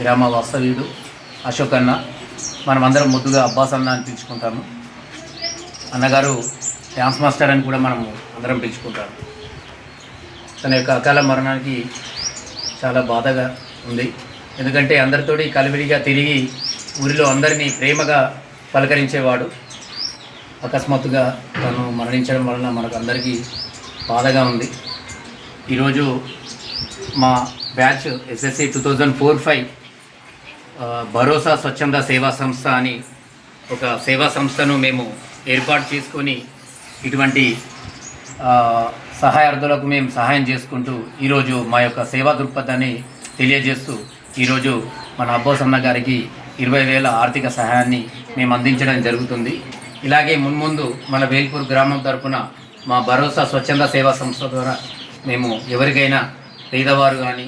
గ్రామ వాస్తవ్యుడు అశోక్ అన్న. మనమందరం ముద్దుగా అబ్బాస్ అన్న అని పిలుచుకుంటాము. అన్నగారు డ్యాన్స్ మాస్టర్ అని కూడా మనము అందరం పిలుచుకుంటాము. తన యొక్క అకాల మరణానికి చాలా బాధగా ఉంది. ఎందుకంటే అందరితోటి కలివిడిగా తిరిగి ఊరిలో అందరినీ ప్రేమగా పలకరించేవాడు. అకస్మాత్తుగా తను మరణించడం వలన మనకు అందరికీ బాధగా ఉంది. ఈరోజు మా batch SSC two thousand four five భరోసా స్వచ్ఛంద సేవా సంస్థ అని ఒక సేవా సంస్థను మేము ఏర్పాటు చేసుకొని ఇటువంటి సహాయార్థులకు మేము సహాయం చేసుకుంటూ ఈరోజు మా యొక్క సేవా దృక్పథాన్ని తెలియజేస్తూ ఈరోజు మన అబ్బోసన్న గారికి ఇరవై వేల ఆర్థిక సహాయాన్ని మేము అందించడం జరుగుతుంది. ఇలాగే మున్ముందు మన వేల్పూర్ గ్రామం తరపున మా భరోసా స్వచ్ఛంద సేవా సంస్థ ద్వారా మేము ఎవరికైనా పేదవారు కానీ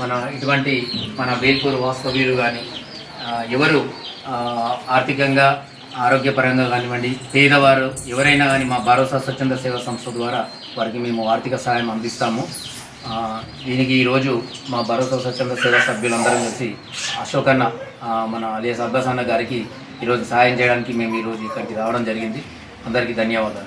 మన ఇటువంటి మన వేల్పూర్ వాస్తవ్యులు కానీ ఎవరు ఆర్థికంగా ఆరోగ్యపరంగా కానివ్వండి పేదవారు ఎవరైనా కానీ మా భరోసా స్వచ్ఛంద సేవా సంస్థ ద్వారా వారికి మేము ఆర్థిక సహాయం అందిస్తాము. దీనికి ఈరోజు మా భరోసా స్వచ్ఛంద సేవా సభ్యులందరం కలిసి అశోకన్న మన అలియాస్ సబ్బాసన్న గారికి ఈరోజు సహాయం చేయడానికి మేము ఈరోజు ఇక్కడికి రావడం జరిగింది. అందరికీ ధన్యవాదాలు.